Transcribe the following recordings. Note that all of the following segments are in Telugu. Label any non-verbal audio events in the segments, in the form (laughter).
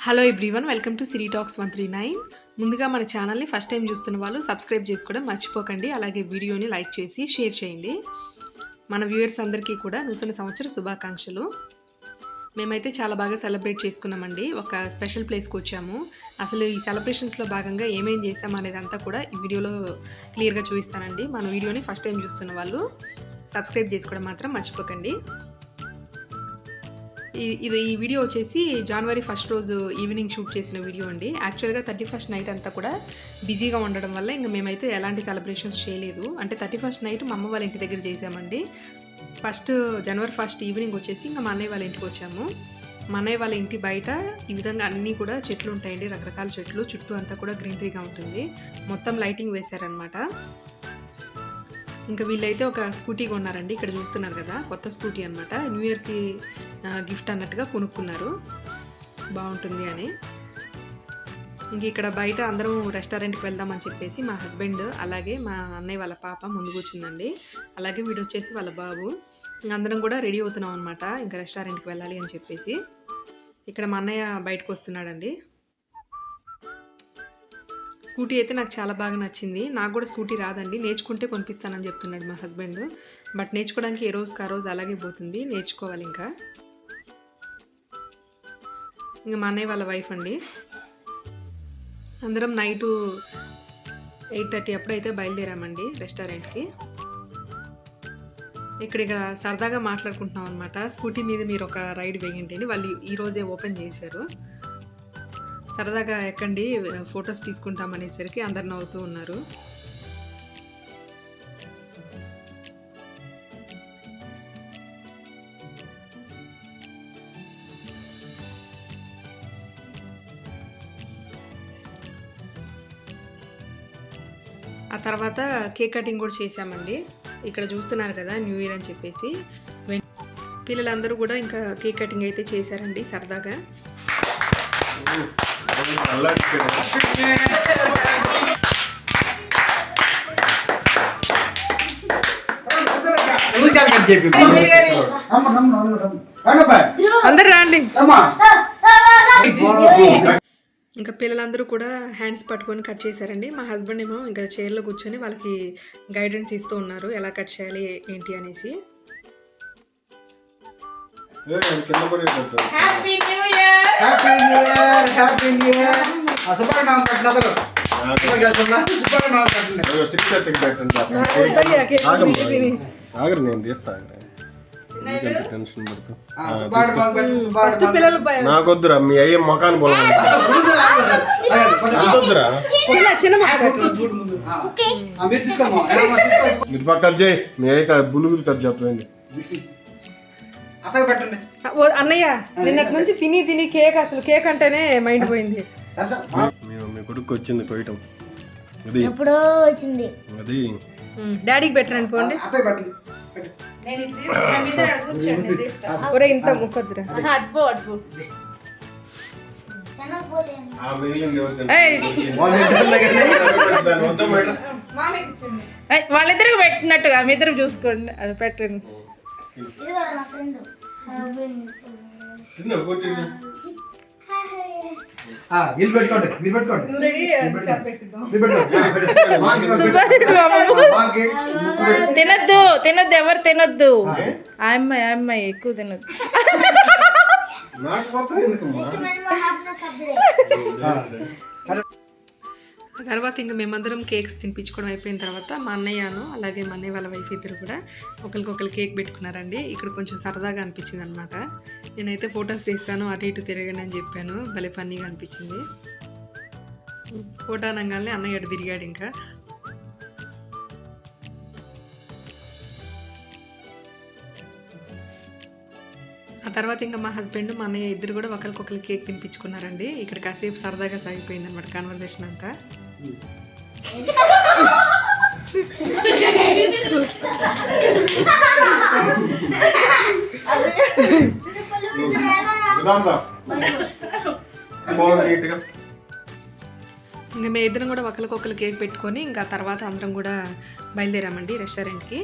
Hello everyone welcome to Siri talks one three nine ముందుగా మన ఛానల్ని ఫస్ట్ టైం చూస్తున్న వాళ్ళు సబ్స్క్రైబ్ చేసుకోవడం మర్చిపోకండి. అలాగే వీడియోని లైక్ చేసి షేర్ చేయండి. మన వ్యూయర్స్ అందరికీ కూడా నూతన సంవత్సర శుభాకాంక్షలు. మేమైతే చాలా బాగా సెలబ్రేట్ చేసుకున్నామండి. ఒక స్పెషల్ ప్లేస్కి వచ్చాము. అసలు ఈ సెలబ్రేషన్స్లో భాగంగా ఏమేం చేసాం అనేది అంతా కూడా ఈ వీడియోలో క్లియర్గా చూపిస్తానండి. మన వీడియోని ఫస్ట్ టైం చూస్తున్న వాళ్ళు సబ్స్క్రైబ్ చేసుకోవడం మాత్రం మర్చిపోకండి. ఇది ఈ వీడియో వచ్చేసి జనవరి ఫస్ట్ రోజు ఈవినింగ్ షూట్ చేసిన వీడియో అండి. యాక్చువల్గా థర్టీ ఫస్ట్ నైట్ అంతా కూడా బిజీగా ఉండడం వల్ల ఇంకా మేమైతే ఎలాంటి సెలబ్రేషన్స్ చేయలేదు. అంటే థర్టీ ఫస్ట్ నైట్ మా అమ్మ వాళ్ళ ఇంటి దగ్గర చేసామండి. ఫస్ట్ జనవరి ఫస్ట్ ఈవినింగ్ వచ్చేసి ఇంకా మా అన్నయ్య వాళ్ళ ఇంటికి వచ్చాము. మా అన్నయ్య వాళ్ళ ఇంటి బయట ఈ విధంగా అన్నీ కూడా చెట్లు ఉంటాయండి. రకరకాల చెట్లు చుట్టూ అంతా కూడా గ్రీనరీగా ఉంటుంది. మొత్తం లైటింగ్ వేశారనమాట ఇంకా వీళ్ళైతే ఒక స్కూటీ కొన్నారండి. ఇక్కడ చూస్తున్నారు కదా కొత్త స్కూటీ అనమాట న్యూ ఇయర్కి గిఫ్ట్ అన్నట్టుగా కొనుక్కున్నారు. బాగుంటుంది అని. ఇంక ఇక్కడ బయట అందరం రెస్టారెంట్కి వెళ్దామని చెప్పేసి మా హస్బెండ్ అలాగే మా అన్నయ్య వాళ్ళ పాప ముందు కూర్చుందండి. అలాగే వీడు వచ్చేసి వాళ్ళ బాబు. అందరం కూడా రెడీ అవుతున్నాం అనమాట ఇంకా రెస్టారెంట్కి వెళ్ళాలి అని చెప్పేసి. ఇక్కడ మా అన్నయ్య బయటకు వస్తున్నాడండి. స్కూటీ అయితే నాకు చాలా బాగా నచ్చింది. నాకు కూడా స్కూటీ రాదండి. నేర్చుకుంటే కొనిపిస్తానని చెప్తున్నాడు మా హస్బెండ్. బట్ నేర్చుకోవడానికి ఏ రోజుకి ఆ రోజు అలాగే పోతుంది. నేర్చుకోవాలి ఇంకా. ఇంకా మా అన్నయ్య వాళ్ళ వైఫ్ అండి. అందరం నైటు ఎయిట్ థర్టీ అప్పుడైతే బయలుదేరామండి రెస్టారెంట్కి ఇక్కడ ఇక్కడ సరదాగా మాట్లాడుకుంటున్నాం అనమాట స్కూటీ మీద మీరు ఒక రైడ్ వేయండి అని వాళ్ళు ఈరోజే ఓపెన్ చేశారు. సరదాగా ఎక్కండి ఫొటోస్ తీసుకుంటాం అనేసరికి అందరు నవ్వుతూ ఉన్నారు. ఆ తర్వాత కేక్ కటింగ్ కూడా చేశామండి. ఇక్కడ చూస్తున్నారు కదా న్యూ ఇయర్ అని చెప్పేసి. పిల్లలందరూ కూడా ఇంకా కేక్ కటింగ్ అయితే చేశారండి సరదాగా. అందరు రండి. ఇంకా పిల్లలందరూ కూడా హ్యాండ్స్ పట్టుకొని కట్ చేశారండి. మా హస్బెండ్ ఏమో ఇంకా చైర్లో కూర్చొని వాళ్ళకి గైడెన్స్ ఇస్తూ ఉన్నారు. ఎలా కట్ చేయాలి ఏంటి అనేసి. Happy new year happy new year happy new year Subbayya నాకు పెట్టినదరు సుబ్బయ్య నాకు పెట్టిన ఆగరు నేను తీస్తాను ఫస్ట్ పిల్లలు నాకొద్దురా మీ అయ్యే మొఖాన్ని పోవాలి నాకొద్దురా. చిన్న మీరు పక్క చేయి. మీ అయ్య బులుగులు కట్ ఓ అన్నయ్య నిన్నటి నుంచి తిని తిని కేక్ అసలు కేక్ అంటేనే మైండ్ పోయింది? మీ కొడుకు వచ్చింది కొయ్యటం. అది ఎప్పుడో వచ్చింది. అది డాడీకి పెట్టరండి పోండి. ఒరే ఇంత ముక్కొద్దురా. ఆహా, అడ్బో అడ్బో తినకపోతే ఆ మిగిలింది ఎవరు ఏయ్, వాళ్ళ ఇద్దరి దగ్గరనే దాన్ని వద్దా మేడం ఏయ్, వాళ్ళిద్దరికి పెట్టినట్టుగా మీ ఇద్దరు చూసుకోండి అది పెట్టండి. వీళ్ళు పెట్టుకోండి మీరు పెట్టుకోండి. ముక్కు (laughs) పెట్టు. తినొద్దు తినొద్దు ఎవరు తినొద్దు. ఆ. అమ్మాయి ఆ అమ్మాయి ఎక్కువ తినొద్దు. తర్వాత ఇంకా మేమందరం కేక్స్ తినిపించుకోవడం అయిపోయిన తర్వాత మా అన్నయ్యను అలాగే మా అన్నయ్య వాళ్ళ వైఫ్ ఇద్దరు కూడా ఒకరికొకరు కేక్ పెట్టుకున్నారండి. ఇక్కడ కొంచెం సరదాగా అనిపించింది అనమాట నేనైతే ఫొటోస్ తీస్తాను అటు ఇటు తిరగండి అని చెప్పాను. భలే ఫన్నీగా అనిపించింది. ఫోటో అనగానే అన్నయ్య అటు తిరిగాడు ఇంకా. ఆ తర్వాత ఇంకా మా హస్బెండ్ మా అన్నయ్య ఇద్దరు కూడా ఒకరికొకరు కేక్ తినిపించుకున్నారండి. ఇక్కడ కాసేపు సరదాగా సాగిపోయింది అనమాట కాన్వర్జేషన్ అంతా (laughs) (laughs) బాగుంది నీట్గా. ఇంకా మేము ఇద్దరం కూడా ఒకరికొకరు కేక్ పెట్టుకొని ఇంకా తర్వాత అందరం కూడా బయలుదేరామండి రెస్టారెంట్కి.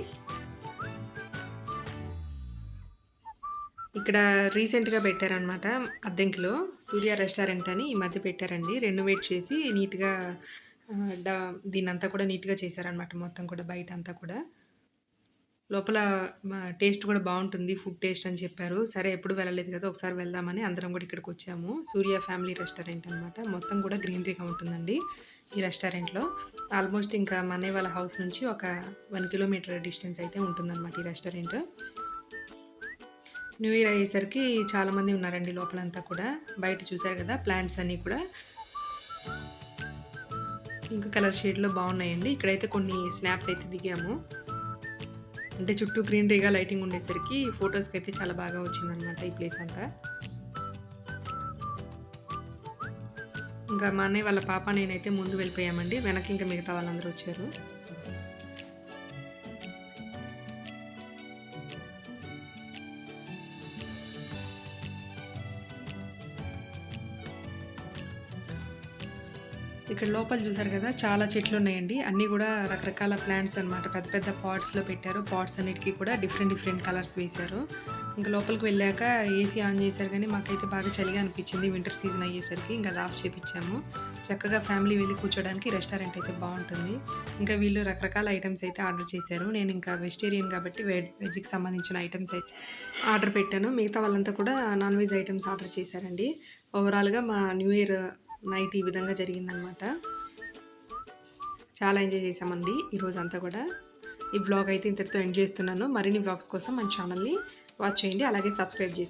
ఇక్కడ రీసెంట్గా పెట్టారనమాట అద్దెంకిలో. సూర్య రెస్టారెంట్ అని ఈ మధ్య పెట్టారండి. రెనోవేట్ చేసి నీట్గా డ డా కూడా నీట్గా చేశారనమాట మొత్తం కూడా బయట అంతా కూడా. లోపల టేస్ట్ కూడా బాగుంటుంది ఫుడ్ టేస్ట్ అని చెప్పారు. సరే ఎప్పుడు వెళ్ళలేదు కదా ఒకసారి వెళ్దామని అందరం కూడా ఇక్కడికి వచ్చాము. సూర్య ఫ్యామిలీ రెస్టారెంట్ అనమాట మొత్తం కూడా గ్రీనరీగా ఉంటుందండి ఈ రెస్టారెంట్లో. ఆల్మోస్ట్ ఇంకా మా వాళ్ళ హౌస్ నుంచి ఒక వన్ కిలోమీటర్ డిస్టెన్స్ అయితే ఉంటుందన్నమాట ఈ రెస్టారెంట్. న్యూ ఇయర్ అయ్యేసరికి చాలామంది ఉన్నారండి లోపలంతా కూడా. బయట చూసారు కదా ప్లాంట్స్ అన్నీ కూడా. ఇంకా కలర్ షేడ్లో బాగున్నాయండి. ఇక్కడైతే కొన్ని స్నాప్స్ అయితే దిగాము. అంటే చుట్టూ గ్రీనరీగా లైటింగ్ ఉండేసరికి ఫొటోస్కి అయితే చాలా బాగా వచ్చిందనమాట ఈ ప్లేస్ అంతా. ఇంకా మా అన్నయ్య వాళ్ళ పాప నేనైతే ముందు వెళ్ళిపోయామండి. వెనక్కి ఇంకా మిగతా వాళ్ళందరూ వచ్చారు. ఇక్కడ లోపల చూసారు కదా చాలా చెట్లు ఉన్నాయండి. అన్నీ కూడా రకరకాల ప్లాంట్స్ అన్నమాట. పెద్ద పెద్ద పాట్స్లో పెట్టారు. పాట్స్ అన్నిటికీ కూడా డిఫరెంట్ డిఫరెంట్ కలర్స్ వేశారు. ఇంకా లోపలికి వెళ్ళాక ఏసీ ఆన్ చేశారు కానీ మాకైతే బాగా చలిగా అనిపించింది. వింటర్ సీజన్ అయ్యేసరికి ఇంకా అది ఆఫ్ చేపించాము. చక్కగా ఫ్యామిలీ వెళ్ళి కూర్చోడానికి రెస్టారెంట్ అయితే బాగుంటుంది. ఇంకా వీళ్ళు రకరకాల ఐటమ్స్ అయితే ఆర్డర్ చేశారు. నేను ఇంకా వెజిటేరియన్ కాబట్టి వెజ్ వెజ్కి సంబంధించిన ఐటమ్స్ అయితే ఆర్డర్ పెట్టాను. మిగతా వాళ్ళంతా కూడా నాన్ వెజ్ ఐటమ్స్ ఆర్డర్ చేశారండి ఓవరాల్గా మా న్యూ ఇయర్ నైట్ ఈ విధంగా జరిగిందనమాట చాలా ఎంజాయ్ చేసామండి ఈరోజు అంతా కూడా. ఈ బ్లాగ్ అయితే ఇంతటితో ఎండ్ చేస్తున్నాను. మరిన్ని బ్లాగ్స్ కోసం మన ఛానల్ని వాచ్ చేయండి. అలాగే సబ్స్క్రైబ్ చేసుకోండి.